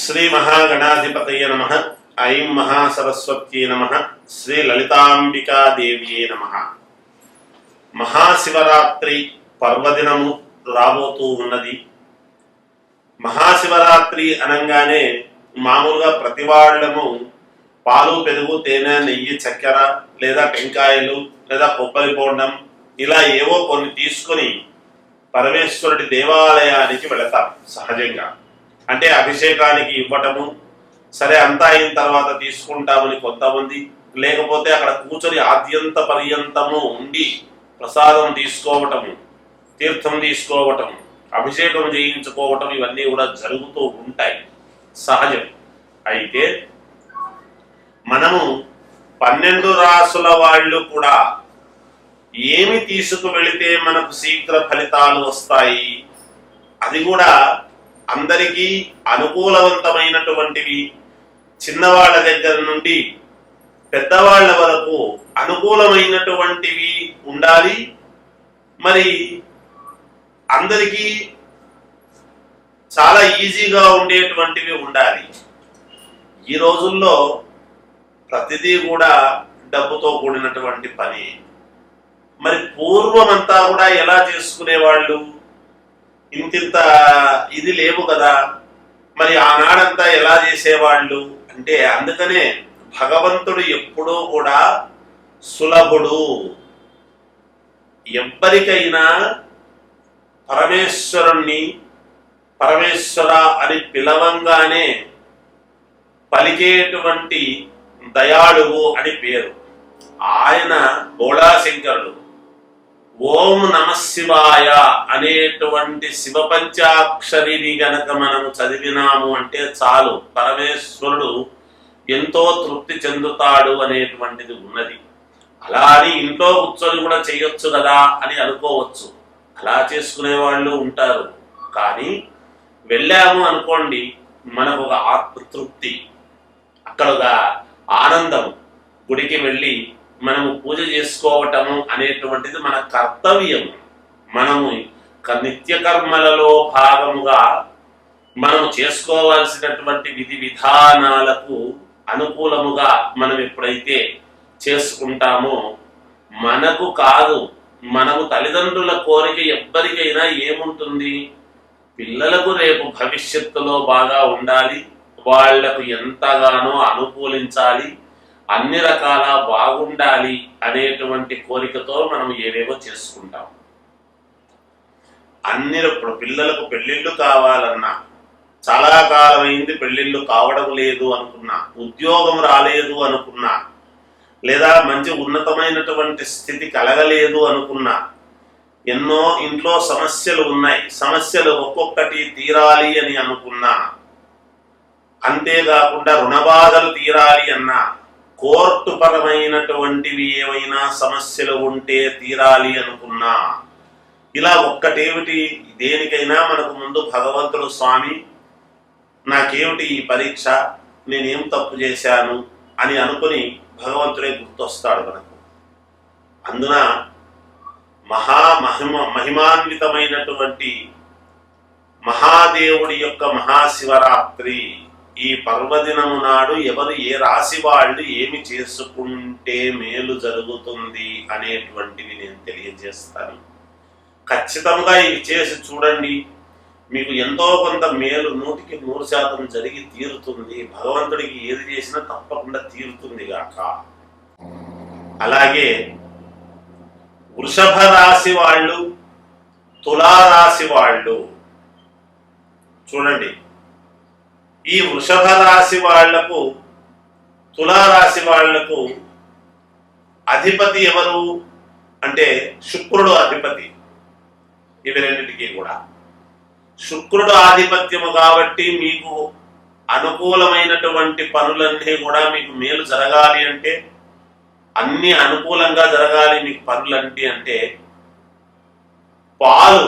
శ్రీ మహాగణాధిపతయ నమ. ఐం మహాసరస్వత్యై నమ. శ్రీ లలితాంబికాదేవ్యే నమ. మహాశివరాత్రి పర్వదినము రాబోతూ ఉన్నది. మహాశివరాత్రి అనగానే మామూలుగా ప్రతి వాళ్ళము పాలు పెరుగు తేనె నెయ్యి చక్కెర లేదా టెంకాయలు లేదా కొబ్బరి బోండం ఇలా ఏవో కొన్ని తీసుకొని పరమేశ్వరుడి దేవాలయానికి వెళతాం సహజంగా. అంటే అభిషేకానికి ఇవ్వటము సరే అంతా అయిన తర్వాత తీసుకుంటామని కొంతమంది లేకపోతే అక్కడ కూర్చొని ఆద్యంత పర్యంతము ఉండి ప్రసాదం తీసుకోవటము తీర్థం తీసుకోవటం అభిషేకం చేయించుకోవటం ఇవన్నీ కూడా జరుగుతూ ఉంటాయి. సహజం. అయితే మనము పన్నెండు రాసుల వాళ్ళు కూడా ఏమి తీసుకువెళితే మనకు శీఘ్ర ఫలితాలు వస్తాయి? అది కూడా అందరికీ అనుకూలవంతమైనటువంటివి చిన్నవాళ్ళ దగ్గర నుండి పెద్దవాళ్ళ వరకు అనుకూలమైనటువంటివి ఉండాలి. మరి అందరికీ చాలా ఈజీగా ఉండేటువంటివి ఉండాలి. ఈ రోజుల్లో ప్రతిదీ కూడా డబ్బుతో కూడినటువంటి పని. మరి పూర్వమంతా కూడా ఎలా చేసుకునేవాళ్ళు? ఇంతింత ఇది లేవు కదా. మరి ఆనాడంతా ఎలా చేసేవాళ్ళు? అంటే అందుకనే భగవంతుడు ఎప్పుడూ కూడా సులభుడు. ఎవ్వరికైనా పరమేశ్వరుణ్ణి పరమేశ్వర అని పిలవంగానే పలికేటువంటి దయాళువు అని పేరు. ఆయన బోళాశంకరుడు. ఓం నమ శివాయ అనేటువంటి శివ పంచాక్షరిని గనక మనం చదివినాము అంటే చాలు. పరమేశ్వరుడు ఎంతో తృప్తి చెందుతాడు అనేటువంటిది ఉన్నది. అలా అని ఇంట్లో కూర్చొని కూడా చేయొచ్చు కదా అని అనుకోవచ్చు. అలా చేసుకునే వాళ్ళు ఉంటారు. కానీ వెళ్ళాము అనుకోండి మనకు ఒక ఆత్మతృప్తి అక్కడ ఒక ఆనందం. గుడికి వెళ్ళి మనము పూజ చేసుకోవటము అనేటువంటిది మన కర్తవ్యం. మనము నిత్యకర్మలలో నిత్య కర్మలలో భాగముగా మనము చేసుకోవాల్సినటువంటి విధి విధానాలకు అనుకూలముగా మనం ఎప్పుడైతే చేసుకుంటామో మనకు కాదు మనము తల్లిదండ్రుల కోరిక ఎవ్వరికైనా ఏముంటుంది? పిల్లలకు రేపు భవిష్యత్తులో బాగా ఉండాలి వాళ్ళకు ఎంతగానో అనుకూలించాలి అన్ని రకాల బాగుండాలి అనేటువంటి కోరికతో మనం ఏవేవో చేసుకుంటాం. అన్ని ఇప్పుడు పిల్లలకు పెళ్ళిళ్ళు కావాలన్నా చాలా కాలమైంది పెళ్ళిళ్ళు కావడం లేదు అనుకున్నా ఉద్యోగం రాలేదు అనుకున్నా లేదా మంచి ఉన్నతమైనటువంటి స్థితి కలగలేదు అనుకున్నా ఎన్నో ఇంట్లో సమస్యలు ఉన్నాయి. సమస్యలు ఒక్కొక్కటి తీరాలి అని అనుకున్నా అంతేకాకుండా రుణబాధలు తీరాలి అన్నా కోర్టు పరమైనటువంటివి ఏమైనా సమస్యలు ఉంటే తీరాలి అనుకున్నా. ఇలా ఒక్కటేమిటి? దేనికైనా మనకు ముందు భగవంతుడు స్వామి నాకేమిటి ఈ పరీక్ష? నేనేం తప్పు చేశాను? అని అనుకుని భగవంతుడే గుర్తొస్తాడు మనకు. అందున మహా మహిమ మహిమాన్వితమైనటువంటి మహాదేవుడి యొక్క మహాశివరాత్రి ఈ పర్వదినము నాడు ఎవరు ఏ రాశి వాళ్ళు ఏమి చేసుకుంటే మేలు జరుగుతుంది అనేటువంటివి నేను తెలియజేస్తాను. ఖచ్చితంగా ఇవి చేసి చూడండి. మీకు ఎంతో కొంత మేలు నూటికి నూరు శాతం జరిగి తీరుతుంది. భగవంతుడికి ఏది చేసినా తప్పకుండా తీరుతుంది గాక. అలాగే వృషభ రాశి వాళ్ళు తులారాశి వాళ్ళు చూడండి. ఈ వృషభ రాశి వాళ్ళకు తులారాశి వాళ్ళకు అధిపతి ఎవరు? అంటే శుక్రుడు అధిపతి. ఇవి రెండింటికి కూడా. శుక్రుడు ఆధిపత్యము కాబట్టి మీకు అనుకూలమైనటువంటి పనులన్నీ కూడా మీకు మేలు జరగాలి అంటే అన్ని అనుకూలంగా జరగాలి మీకు పనులంటే అంటే పాలు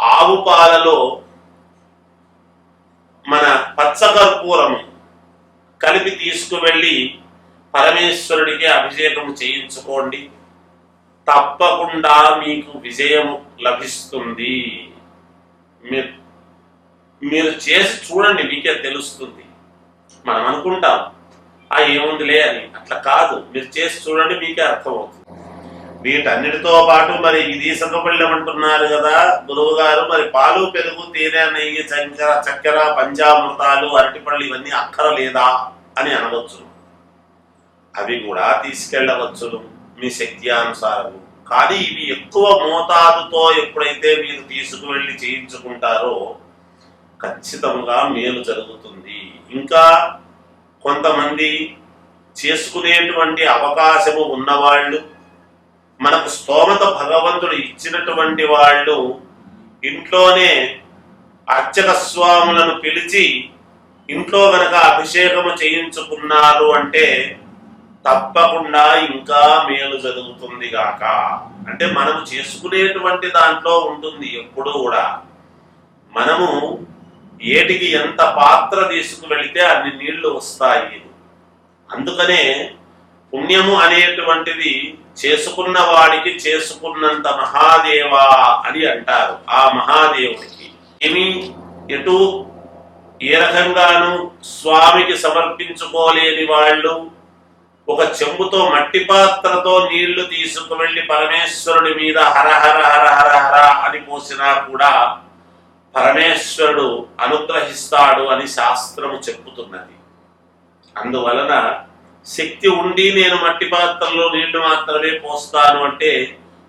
ఆవు పాలలో మన పచ్చకర్పూరము కలిపి తీసుకువెళ్ళి పరమేశ్వరుడికి అభిషేకం చేయించుకోండి. తప్పకుండా మీకు విజయము లభిస్తుంది. మీరు మీరు చేసి చూడండి మీకే తెలుస్తుంది. మనం అనుకుంటాం ఆ ఏముందిలే అని. అట్లా కాదు. మీరు చేసి చూడండి మీకే అర్థమవుతుంది. వీటన్నిటితో పాటు మరి ఇది సగపళ్ళెం అంటున్నారు కదా గురువు గారు మరి పాలు పెరుగు తేనె నెయ్యి చక్కెర చక్కెర పంచామృతాలు అరటిపళ్ళు ఇవన్నీ అక్కరలేదా అని అనవచ్చు అవి కూడా తీసుకెళ్ళవచ్చును మీ శక్తి అనుసారం కానీ ఇవి ఎక్కువ మోతాదుతో ఎప్పుడైతే మీరు తీసుకువెళ్ళి చేయించుకుంటారో ఖచ్చితంగా మేలు జరుగుతుంది. ఇంకా కొంతమంది చేసుకునేటువంటి అవకాశము ఉన్నవాళ్ళు మనకు స్తోమత భగవంతుడు ఇచ్చినటువంటి వాళ్ళు ఇంట్లోనే అర్చక స్వాములను పిలిచి ఇంట్లో గనక అభిషేకము చేయించుకున్నారు అంటే తప్పకుండా ఇంకా మేలు జరుగుతుంది గాక. అంటే మనము చేసుకునేటువంటి దాంట్లో ఉంటుంది ఎప్పుడూ కూడా. మనము ఏటికి ఎంత పాత్ర తీసుకువెళితే అన్ని నీళ్ళు వస్తాయి. అందుకనే పుణ్యము అనేటువంటిది చేసుకున్న వాడికి చేసుకున్నంత మహాదేవా అని అంటారు. ఆ మహాదేవుడికి ఏమి? ఎటు? ఏ రకంగాను స్వామికి సమర్పించుకోలేని వాళ్ళు ఒక చెంబుతో మట్టి పాత్రతో నీళ్ళు తీసుకువెళ్ళి పరమేశ్వరుడి మీద హర హర హర హర హర అని పోసినా కూడా పరమేశ్వరుడు అనుగ్రహిస్తాడు అని శాస్త్రము చెప్పుతున్నది. అందువలన శక్తి ఉండి నేను మట్టి పాత్రలో నీళ్ళు మాత్రమే పోస్తాను అంటే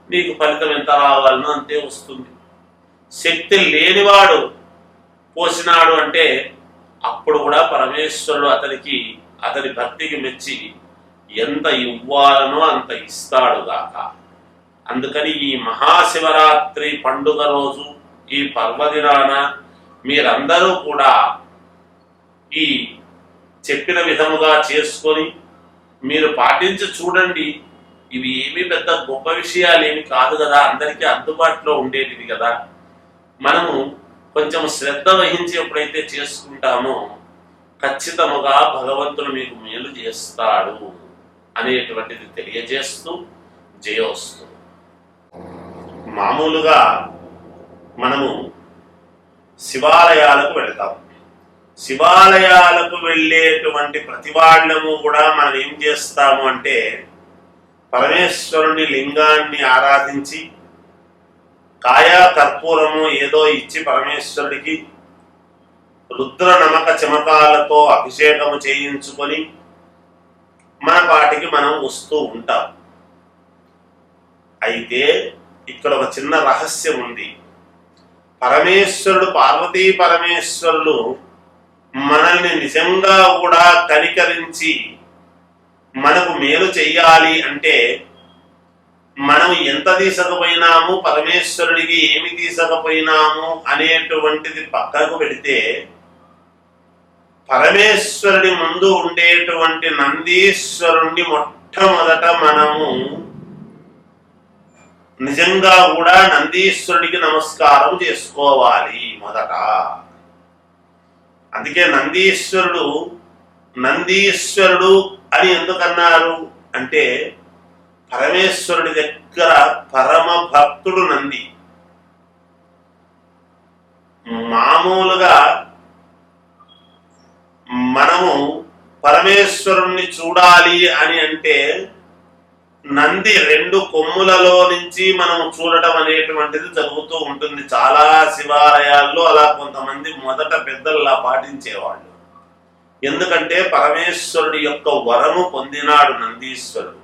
నీకు ఫలితం ఎంత రావాలనో అంతే వస్తుంది. శక్తి లేనివాడు పోసినాడు అంటే అప్పుడు కూడా పరమేశ్వరుడు అతనికి అతని భక్తికి మెచ్చి ఎంత ఇవ్వాలనో అంత ఇస్తాడు గాక. అందుకని ఈ మహాశివరాత్రి పండుగ రోజు ఈ పర్వదినాన మీరందరూ కూడా ఈ చెప్పిన విధముగా చేసుకొని మీరు పాటించి చూడండి. ఇవి ఏమీ పెద్ద గొప్ప విషయాలు ఏమి కాదు కదా. అందరికీ అందుబాటులో ఉండేటివి కదా. మనము కొంచెం శ్రద్ధ వహించి ఎప్పుడైతే చేసుకుంటామో ఖచ్చితముగా భగవంతుడు మీకు మేలు చేస్తాడు అనేటువంటిది తెలియజేస్తూ జయోస్తు మామూలుగా మనము శివాలయాలకు వెళతాము శివాలయాలకు వెళ్ళేటువంటి ప్రతి వాళ్ళము కూడా మనం ఏం చేస్తాము అంటే పరమేశ్వరుని లింగాన్ని ఆరాధించి కాయా కర్పూరము ఏదో ఇచ్చి పరమేశ్వరుడికి రుద్ర నమక చమకాలతో అభిషేకము చేయించుకొని మన పాటికి మనం వస్తూ ఉంటాం. అయితే ఇక్కడ ఒక చిన్న రహస్యం ఉంది. పరమేశ్వరుడు పార్వతీ పరమేశ్వరులు మనల్ని నిజంగా కూడా కనికరించి మనకు మేలు చెయ్యాలి అంటే మనం ఎంత తీసుకపోయినాము పరమేశ్వరుడికి ఏమి తీసుకపోయినాము అనేటువంటిది పక్కకు పెడితే పరమేశ్వరుడి ముందు ఉండేటువంటి నందీశ్వరుణ్ణి మొట్టమొదట మనము నిజంగా కూడా నందీశ్వరుడికి నమస్కారం చేసుకోవాలి మొదట. అందుకే నందీశ్వరుడు నందీశ్వరుడు అని ఎందుకన్నారు అంటే పరమేశ్వరుడి దగ్గర పరమ భక్తుడు నంది. మామూలుగా మనము పరమేశ్వరుణ్ణి చూడాలి అని అంటే నంది రెండు కొమ్ములలో నుంచి మనం చూడటం అనేటువంటిది జరుగుతూ ఉంటుంది. చాలా శివాలయాల్లో అలా కొంతమంది మొదట పెద్దల్లా పాటించేవాళ్ళు. ఎందుకంటే పరమేశ్వరుడి యొక్క వరము పొందినాడు నందీశ్వరుడు.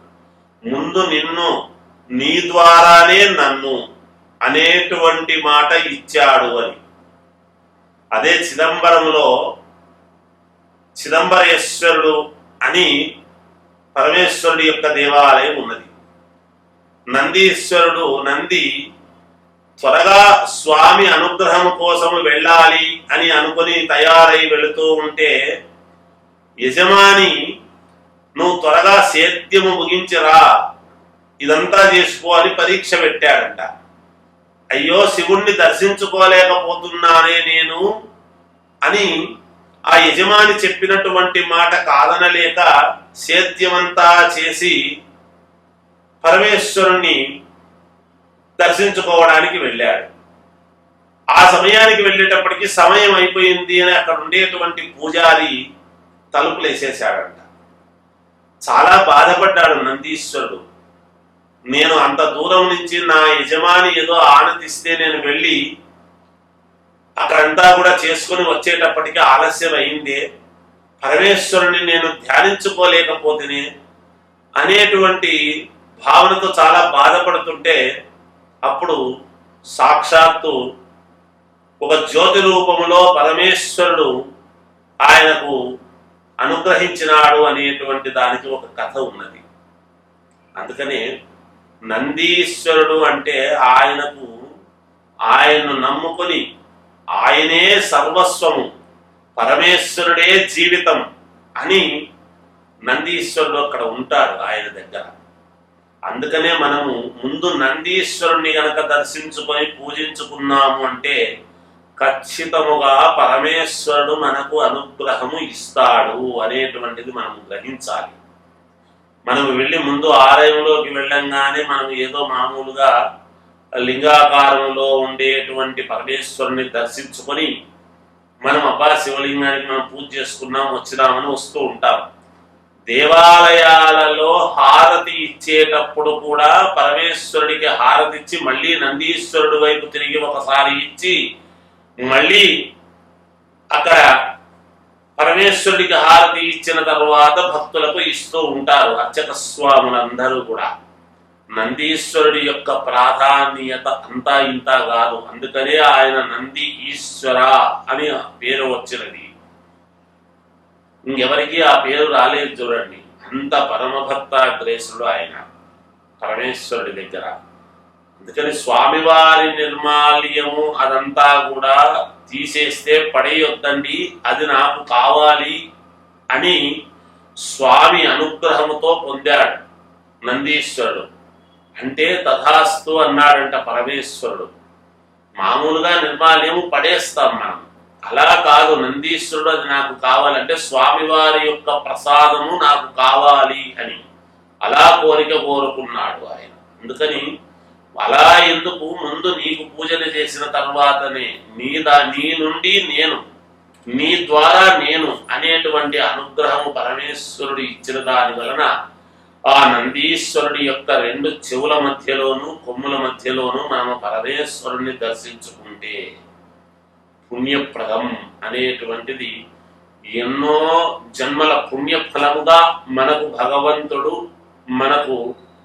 ముందు నిన్ను నీ ద్వారానే నన్ను అనేటువంటి మాట ఇచ్చాడు అని. అదే చిదంబరంలో చిదంబరేశ్వరుడు అని పరమేశ్వరుడి యొక్క దేవాలయం ఉన్నది. నందీశ్వరుడు నంది త్వరగా స్వామి అనుగ్రహం కోసం వెళ్ళాలి అని అనుకుని తయారై వెళుతూ ఉంటే యజమాని నువ్వు త్వరగా సేద్యము ముగించిరా ఇదంతా చేసుకో అని పరీక్ష పెట్టాడంట. అయ్యో శివుణ్ణి దర్శించుకోలేకపోతున్నానే నేను అని ఆ యజమాని చెప్పినటువంటి మాట కాదనలేక సేద్యమంతా చేసి పరమేశ్వరుణ్ణి దర్శించుకోవడానికి వెళ్ళాడు. ఆ సమయానికి వెళ్ళేటప్పటికి సమయం అయిపోయింది అని అక్కడ ఉండేటువంటి పూజారి తలుపులు వేసేసాడంట చాలా బాధపడ్డాడు నందీశ్వరుడు. నేను అంత దూరం నుంచి నా యజమాని ఏదో ఆనందిస్తే నేను వెళ్ళి అక్కడంతా కూడా చేసుకుని వచ్చేటప్పటికి ఆలస్యం అయిందే పరమేశ్వరుని నేను ధ్యానించుకోలేకపోతేనే అనేటువంటి భావనతో చాలా బాధపడుతుంటే అప్పుడు సాక్షాత్తు ఒక జ్యోతి రూపంలో పరమేశ్వరుడు ఆయనకు అనుగ్రహించినాడు అనేటువంటి దానికి ఒక కథ ఉన్నది. అందుకనే నందీశ్వరుడు అంటే ఆయనకు ఆయన్ను నమ్ముకొని ఆయనే సర్వస్వము. పరమేశ్వరుడే జీవితం అని నందీశ్వరుడు అక్కడ ఉంటాడు ఆయన దగ్గర. అందుకనే మనము ముందు నందీశ్వరుణ్ణి గనక దర్శించుకొని పూజించుకున్నాము అంటే ఖచ్చితముగా పరమేశ్వరుడు మనకు అనుగ్రహము ఇస్తాడు అనేటువంటిది మనం గ్రహించాలి. మనం వెళ్ళి ముందు ఆలయంలోకి వెళ్ళంగానే మనం ఏదో మామూలుగా లింగాకారంలో ఉండేటువంటి పరమేశ్వరుని దర్శించుకొని మనం అబ్బా శివలింగానికి మనం పూజ చేసుకున్నాం వచ్చినామని వస్తూ ఉంటాం. దేవాలయాలలో హారతి ఇచ్చేటప్పుడు కూడా పరమేశ్వరుడికి హారతి ఇచ్చి మళ్ళీ నందీశ్వరుడి వైపు తిరిగి ఒకసారి ఇచ్చి మళ్ళీ అక్కడ పరమేశ్వరుడికి హారతి ఇచ్చిన తర్వాత భక్తులకు ఇస్తూ ఉంటారు అర్చక స్వాములందరూ కూడా. నందీశ్వరుడి యొక్క ప్రాధాన్యత అంతా ఇంత కాదు. అందుకనే ఆయన నంది ఈశ్వర అని పేరు వచ్చినది. ఇంకెవరికి ఆ పేరు రాలేదు చూడండి. అంత పరమభక్తాగ్రేసుడు ఆయన పరమేశ్వరుడి దగ్గర. అందుకని స్వామివారి నిర్మాల్యము అదంతా కూడా తీసేస్తే పడేయొద్దండి. అది నాకు కావాలి అని స్వామి అనుగ్రహముతో పొందాడు నందీశ్వరుడు. అంటే తథాస్తు అన్నాడంట పరమేశ్వరుడు. మామూలుగా నిర్మాల్యము పడేస్తాం మనం. అలా కాదు నందీశ్వరుడు అది నాకు కావాలంటే స్వామివారి యొక్క ప్రసాదము నాకు కావాలి అని. అలా కోరిక కోరుకున్నాడు ఆయన. అందుకని అలా ఎందుకు ముందు నీకు పూజలు చేసిన తర్వాతనే నీ దా నీ నుండి నేను నీ ద్వారా నేను అనేటువంటి అనుగ్రహము పరమేశ్వరుడు ఇచ్చిన దాని వలన ఆ నందీశ్వరుడి యొక్క రెండు చెవుల మధ్యలోను కొమ్ముల మధ్యలోను మనము పరమేశ్వరుణ్ణి దర్శించుకుంటే పుణ్యప్రదం అనేటువంటిది ఎన్నో జన్మల పుణ్యఫలముగా మనకు భగవంతుడు మనకు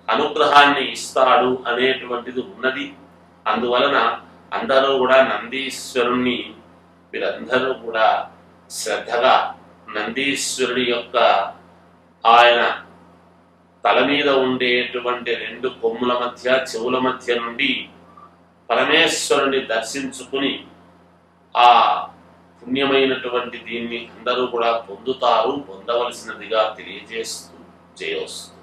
అనుగ్రహాన్ని ఇస్తాడు అనేటువంటిది ఉన్నది. అందువలన అందరూ కూడా నందీశ్వరుణ్ణి వీరందరూ కూడా శ్రద్ధగా నందీశ్వరుడి యొక్క ఆయన తల మీద ఉండేటువంటి రెండు కొమ్ముల మధ్య చెవుల మధ్య నుండి పరమేశ్వరుని దర్శించుకుని ఆ పుణ్యమైనటువంటి దీన్ని అందరూ కూడా పొందుతారు పొందవలసినదిగా తెలియజేస్తూ చేయవస్తుంది